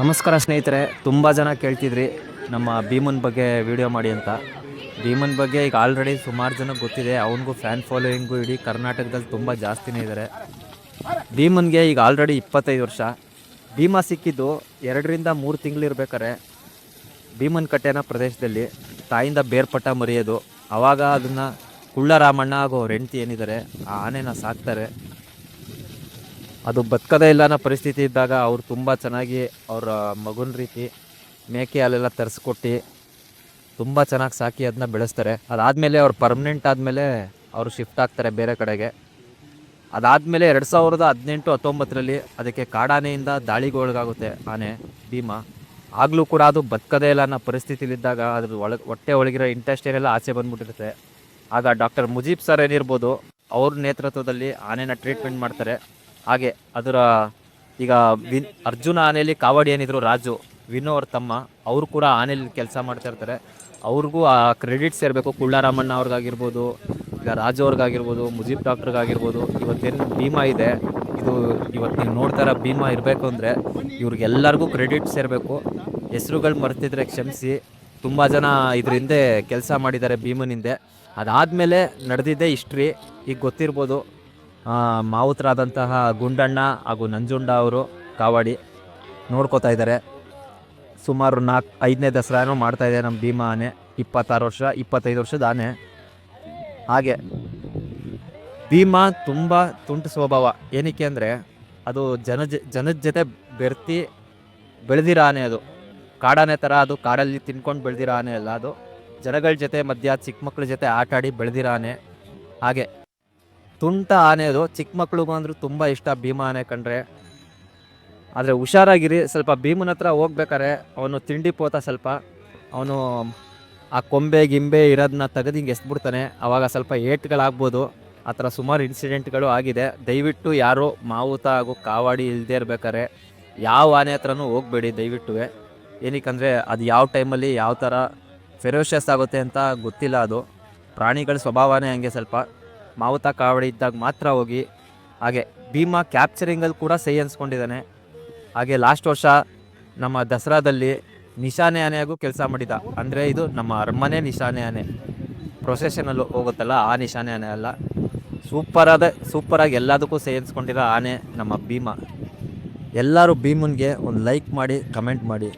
ನಮಸ್ಕಾರ ಸ್ನೇಹಿತರೆ, ತುಂಬ ಜನ ಕೇಳ್ತಿದ್ರಿ ನಮ್ಮ ಭೀಮನ್ ಬಗ್ಗೆ ವಿಡಿಯೋ ಮಾಡಿ ಅಂತ. ಭೀಮನ್ ಬಗ್ಗೆ ಈಗ ಆಲ್ರೆಡಿ ಸುಮಾರು ಜನ ಗೊತ್ತಿದೆ, ಅವನಿಗೂ ಫ್ಯಾನ್ ಫಾಲೋಯಿಂಗು ಇಡೀ ಕರ್ನಾಟಕದಲ್ಲಿ ತುಂಬ ಜಾಸ್ತಿನೇ ಇದ್ದಾರೆ ಭೀಮನ್ಗೆ ಈಗ ಆಲ್ರೆಡಿ ಇಪ್ಪತ್ತೈದು ವರ್ಷ. ಭೀಮ ಸಿಕ್ಕಿದ್ದು ಎರಡರಿಂದ ಮೂರು ತಿಂಗಳಿರ್ಬೇಕಾರೆ ಭೀಮನ್ ಕಟ್ಟೆನ ಪ್ರದೇಶದಲ್ಲಿ, ತಾಯಿಂದ ಬೇರ್ಪಟ್ಟ ಮರೆಯೋದು. ಆವಾಗ ಅದನ್ನು ಕುಳ್ಳರಾಮಣ್ಣ ಹಾಗೂ ಅವ್ರ ಹೆಂಡ್ತಿ ಏನಿದ್ದಾರೆ ಆ ಆನೆನ ಸಾಕ್ತಾರೆ. ಅದು ಬದುಕದೇ ಇಲ್ಲ ಅನ್ನೋ ಪರಿಸ್ಥಿತಿ ಇದ್ದಾಗ ಅವ್ರು ತುಂಬ ಚೆನ್ನಾಗಿ ಅವರ ಮಗುನ ರೀತಿ ಮೇಕೆ ಅಲ್ಲೆಲ್ಲ ತರಿಸ್ಕೊಟ್ಟು ತುಂಬ ಚೆನ್ನಾಗಿ ಸಾಕಿ ಅದನ್ನ ಬೆಳೆಸ್ತಾರೆ. ಅದಾದಮೇಲೆ ಅವ್ರು ಪರ್ಮನೆಂಟ್ ಆದಮೇಲೆ ಅವರು ಶಿಫ್ಟ್ ಆಗ್ತಾರೆ ಬೇರೆ ಕಡೆಗೆ. ಅದಾದಮೇಲೆ ಎರಡು ಸಾವಿರದ ಹದಿನೆಂಟು, ಹತ್ತೊಂಬತ್ತರಲ್ಲಿ ಅದಕ್ಕೆ ಕಾಡಾನೆಯಿಂದ ದಾಳಿಗೆ ಒಳಗಾಗುತ್ತೆ ಆನೆ, ಭೀಮಾ. ಆಗಲೂ ಕೂಡ ಅದು ಬದುಕದೇ ಇಲ್ಲ ಅನ್ನೋ ಪರಿಸ್ಥಿತಿಲಿದ್ದಾಗ ಅದ್ರ ಒಳಗೆ ಹೊಟ್ಟೆ ಒಳಗಿರೋ ಇಂಟ್ರೆಸ್ಟ್ ಎಲ್ಲ ಆಚೆ ಬಂದ್ಬಿಟ್ಟಿರುತ್ತೆ. ಆಗ ಡಾಕ್ಟರ್ ಮುಜೀಬ್ ಸರ್ ಏನಿರ್ಬೋದು, ಅವ್ರ ನೇತೃತ್ವದಲ್ಲಿ ಆನೆನ ಟ್ರೀಟ್ಮೆಂಟ್ ಮಾಡ್ತಾರೆ. ಹಾಗೆ ಅದರ ಈಗ ವಿನ್ ಅರ್ಜುನ ಆನೆಯಲ್ಲಿ ಕಾವಡಿ ಏನಿದ್ರು, ರಾಜು, ವಿನೋ ಅವ್ರ ತಮ್ಮ, ಅವರು ಕೂಡ ಆನೆಯಲ್ಲಿ ಕೆಲಸ ಮಾಡ್ತಾ ಇರ್ತಾರೆ. ಅವ್ರಿಗೂ ಆ ಕ್ರೆಡಿಟ್ಸ್ ಇರಬೇಕು ಕುಳ್ಳಾರಾಮಣ್ಣ ಅವ್ರಿಗಾಗಿರ್ಬೋದು, ಈಗ ರಾಜು ಅವ್ರಿಗಾಗಿರ್ಬೋದು, ಮುಜೀಬ್ ಡಾಕ್ಟ್ರಿಗಾಗಿರ್ಬೋದು. ಇವತ್ತೇನು ಭೀಮಾ ಇದೆ. ಇದು ಇವತ್ತು ನೀವು ನೋಡ್ತಾ ಇರೋ ಭೀಮಾ ಇರಬೇಕು ಅಂದರೆ ಇವ್ರಿಗೆಲ್ಲರಿಗೂ ಕ್ರೆಡಿಟ್ ಸೇರಬೇಕು. ಹೆಸರುಗಳು ಮರ್ತಿದ್ರೆ ಕ್ಷಮಿಸಿ. ತುಂಬ ಜನ ಇದ್ರ ಹಿಂದೆ ಕೆಲಸ ಮಾಡಿದ್ದಾರೆ ಭೀಮನಿಂದೆ. ಅದಾದಮೇಲೆ ನಡೆದಿದ್ದೇ ಹಿಸ್ಟ್ರಿ ಈಗ ಗೊತ್ತಿರ್ಬೋದು. ಮಾವುತರಾದಂತಹ ಗುಂಡಣ್ಣ ಹಾಗೂ ನಂಜುಂಡ ಅವರು ಕಾವಾಡಿ ನೋಡ್ಕೋತಾ ಇದ್ದಾರೆ. ಸುಮಾರು ನಾಲ್ಕು ಐದನೇ ದಸರಾನೂ ಇದೆ ನಮ್ಮ ಭೀಮಾ ಆನೆ ಇಪ್ಪತ್ತಾರು ವರ್ಷ, ಇಪ್ಪತ್ತೈದು ವರ್ಷದ ಆನೆ. ಹಾಗೆ ಭೀಮಾ ತುಂಬ ತುಂಟು ಸ್ವಭಾವ. ಏನಕ್ಕೆ ಅಂದರೆ ಅದು ಜನ ಜನದ ಜೊತೆ ಬೆರ್ತಿ ಬೆಳೆದಿರೋ ಆನೆ ಅದು. ಕಾಡಾನೆ ಥರ ಅದು ಕಾಡಲ್ಲಿ ತಿನ್ಕೊಂಡು ಬೆಳೆದಿರೋ ಆನೆ ಅಲ್ಲ ಅದು. ಜನಗಳ ಜೊತೆ ಮಧ್ಯ ಚಿಕ್ಕ ಮಕ್ಕಳ ಜೊತೆ ಆಟ ಆಡಿ ಬೆಳೆದಿರೋ ಆನೆ. ಹಾಗೆ ತುಂಟ ಆನೆ ಅದು. ಚಿಕ್ಕ ಮಕ್ಳಿಗೂ ಅಂದ್ರೂ ತುಂಬ ಇಷ್ಟ ಭೀಮ ಆನೆ ಕಂಡ್ರೆ. ಆದರೆ ಹುಷಾರಾಗಿರಿ. ಸ್ವಲ್ಪ ಭೀಮನ ಹತ್ರ ಹೋಗ್ಬೇಕಾರೆ ಅವನು ತಿಂಡಿ ಪೋತ ಸ್ವಲ್ಪ. ಅವನು ಆ ಕೊಂಬೆ ಗಿಂಬೆ ಇರೋದನ್ನ ತೆಗೆದು ಹಿಂಗೆ ಎಸ್ಬಿಡ್ತಾನೆ. ಅವಾಗ ಸ್ವಲ್ಪ ಏಟ್ಗಳಾಗ್ಬೋದು. ಆ ಥರ ಸುಮಾರು ಇನ್ಸಿಡೆಂಟ್ಗಳು ಆಗಿದೆ. ದಯವಿಟ್ಟು ಯಾರು ಮಾವುತ ಹಾಗೂ ಕಾವಾಡಿ ಇಲ್ಲದೆ ಇರಬೇಕಾರೆ ಯಾವ ಆನೆ ಹತ್ರನೂ ಹೋಗಬೇಡಿ ದಯವಿಟ್ಟು ಏನಕ್ಕಂದರೆ ಅದು ಯಾವ ಟೈಮಲ್ಲಿ ಯಾವ ಥರ ಫೆರೋಷಿಯಸ್ ಆಗುತ್ತೆ ಅಂತ ಗೊತ್ತಿಲ್ಲ ಅದು. ಪ್ರಾಣಿಗಳ ಸ್ವಭಾವನೇ ಹಂಗೆ ಸ್ವಲ್ಪ. ಮಾವುತ ಕಾವಡಿ ಇದ್ದಾಗ ಮಾತ್ರ ಹೋಗಿ, ಹಾಗೆ ಭೀಮಾ ಕ್ಯಾಪ್ಚರಿಂಗಲ್ಲಿ ಕೂಡ ಸೈ ಅನ್ಸ್ಕೊಂಡಿದ್ದಾನೆ ಹಾಗೆ ಲಾಸ್ಟ್ ವರ್ಷ ನಮ್ಮ ದಸರಾದಲ್ಲಿ ನಿಶಾನೆ ಆನೆಯಾಗೂ ಕೆಲಸ ಮಾಡಿದ. ಅಂದರೆ ಇದು ನಮ್ಮ ಅರಮನೆ ನಿಶಾನೆ ಆನೆ. ಪ್ರೊಸೆಷನಲ್ಲೂ ಹೋಗುತ್ತಲ್ಲ, ಆ ನಿಶಾನೆ ಆನೆ ಅಲ್ಲ. ಸೂಪರಾದ ಸೂಪರಾಗಿ ಎಲ್ಲದಕ್ಕೂ ಸೈ ಅನ್ಸ್ಕೊಂಡಿರೋ ಆನೆ ನಮ್ಮ ಭೀಮಾ. ಎಲ್ಲರೂ ಭೀಮನ್ಗೆ ಒಂದು ಲೈಕ್ ಮಾಡಿ ಕಮೆಂಟ್ ಮಾಡಿ.